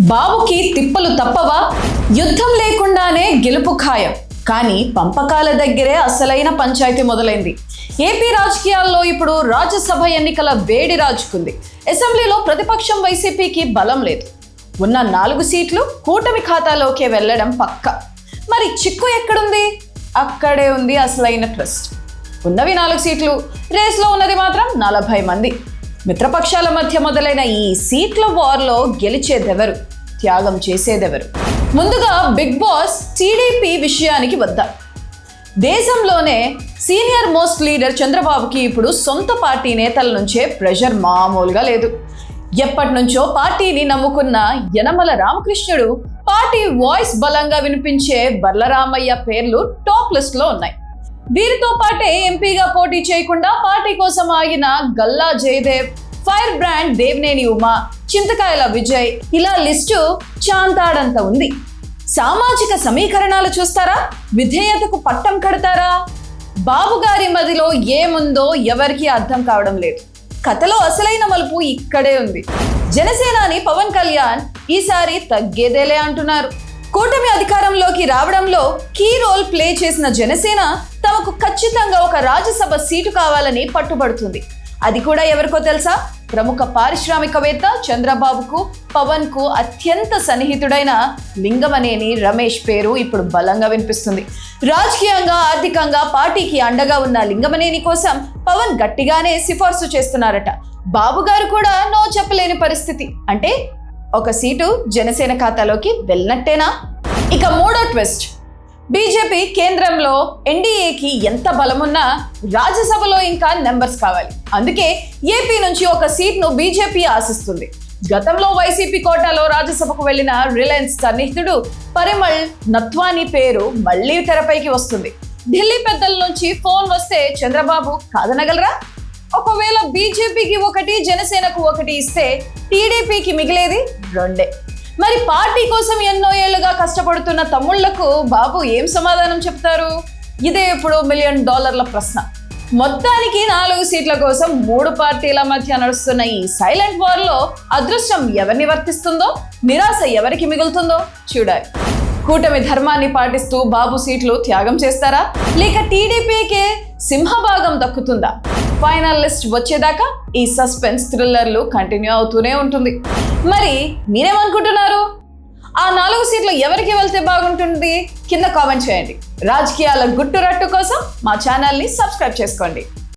బాబుకి తిప్పలు తప్పవా? యుద్ధం లేకుండానే గెలుపు ఖాయం. కానీ పంపకాల దగ్గరే అసలైన పంచాయతీ మొదలైంది. ఏపీ రాజకీయాల్లో ఇప్పుడు రాజ్యసభ ఎన్నికల వేడి రాజుకుంది. అసెంబ్లీలో ప్రతిపక్షం వైసీపీకి బలం లేదు. ఉన్న నాలుగు సీట్లు కూటమి ఖాతాలోకే వెళ్ళడం పక్క. మరి చిక్కు ఎక్కడుంది? అక్కడే ఉంది అసలైన ట్రస్ట్. ఉన్నవి నాలుగు సీట్లు. రేస్లో ఉన్నది మాత్రం నలభై మంది. మిత్రపక్షాల మధ్య మొదలైన ఈ సీట్ల వార్లో గెలిచేదెవరు? త్యాగం చేసేదెవరు? ముందుగా బిగ్ బాస్ టీడీపీ విషయానికి వద్దాం. దేశంలోనే సీనియర్ మోస్ట్ లీడర్ చంద్రబాబుకి ఇప్పుడు సొంత పార్టీ నేతల నుంచే ప్రెషర్ మామూలుగా లేదు. ఎప్పటి నుంచో పార్టీని నమ్ముకున్న యనమల రామకృష్ణుడు పార్టీ వాయిస్ బలంగా వినిపించే బర్లరామయ్య పేర్లు టాప్ లిస్ట్లో ఉన్నాయి. వీరితో పాటే ఎంపీగా పోటీ చేయకుండా పార్టీ కోసం ఆగిన గల్లా జయదేవ్ ఫైర్ బ్రాండ్ దేవినేని ఉమా చింతకాయల విజయ్ ఇలా లిస్టు చాంతాడంత ఉంది. సామాజిక సమీకరణాలు చూస్తారా? విధేయతకు పట్టం కడతారా? బాబుగారి మదిలో ఏముందో ఎవరికీ అర్థం కావడం లేదు. కథలో అసలైన మలుపు ఇక్కడే ఉంది. జనసేనాని పవన్ కళ్యాణ్ ఈసారి తగ్గేదేలే అంటున్నారు. కూటమి అధికారంలోకి రావడంలో కీ రోల్ ప్లే చేసిన జనసేన తమకు ఖచ్చితంగా ఒక రాజ్యసభ సీటు కావాలని పట్టుబడుతుంది. అది కూడా ఎవరికో తెలుసా? ప్రముఖ పారిశ్రామికవేత్త చంద్రబాబుకు పవన్కు అత్యంత సన్నిహితుడైన లింగమనేని రమేష్ పేరు ఇప్పుడు బలంగా వినిపిస్తుంది. రాజకీయంగా ఆర్థికంగా పార్టీకి అండగా ఉన్న లింగమనేని కోసం పవన్ గట్టిగానే సిఫార్సు చేస్తున్నారట. బాబు గారు కూడా నో చెప్పలేని పరిస్థితి. అంటే ఒక సీటు జనసేన ఖాతాలోకి వెళ్ళినట్టేనా? ఇక మూడో ట్విస్ట్. బీజేపీ కేంద్రంలో ఎన్డీఏకి ఎంత బలమున్నా రాజ్యసభలో ఇంకా నెంబర్స్ కావాలి. అందుకే ఏపీ నుంచి ఒక సీట్ను బీజేపీ ఆశిస్తుంది. గతంలో వైసీపీ కోటాలో రాజ్యసభకు వెళ్ళిన రిలయన్స్ సన్నిహితుడు పరిమళ్ నత్వాని పేరు మళ్ళీ తెరపైకి వస్తుంది. ఢిల్లీ పెద్దల నుంచి ఫోన్ వస్తే చంద్రబాబు కాదనగలరా? ఒకవేళ బీజేపీకి ఒకటి జనసేనకు ఒకటి ఇస్తే టీడీపీకి మిగిలేది రెండే. మరి పార్టీ కోసం ఎన్నో ఏళ్ళుగా కష్టపడుతున్న తమ్ముళ్ళకు బాబు ఏం సమాధానం చెప్తారు? ఇదే ఇప్పుడు మిలియన్ డాలర్ల ప్రశ్న. మొత్తానికి నాలుగు సీట్ల కోసం మూడు పార్టీల మధ్య నడుస్తున్న ఈ సైలెంట్ వార్లో అదృష్టం ఎవరిని వర్తిస్తుందో నిరాశ ఎవరికి మిగులుతుందో చూడాలి. కూటమి ధర్మాన్ని పాటిస్తూ బాబు సీట్లు త్యాగం చేస్తారా? లేక టీడీపీకే సింహభాగం దక్కుతుందా? ఫైనల్ లిస్ట్ వచ్చేదాకా ఈ సస్పెన్స్ థ్రిల్లర్లు కంటిన్యూ అవుతూనే ఉంటుంది. మరి మీరేమనుకుంటున్నారు? ఆ నాలుగు సీట్లు ఎవరికి వెళ్తే బాగుంటుంది? కింద కామెంట్ చేయండి. రాజకీయాల గుట్టు రట్టు కోసం మా ఛానల్ని సబ్స్క్రైబ్ చేసుకోండి.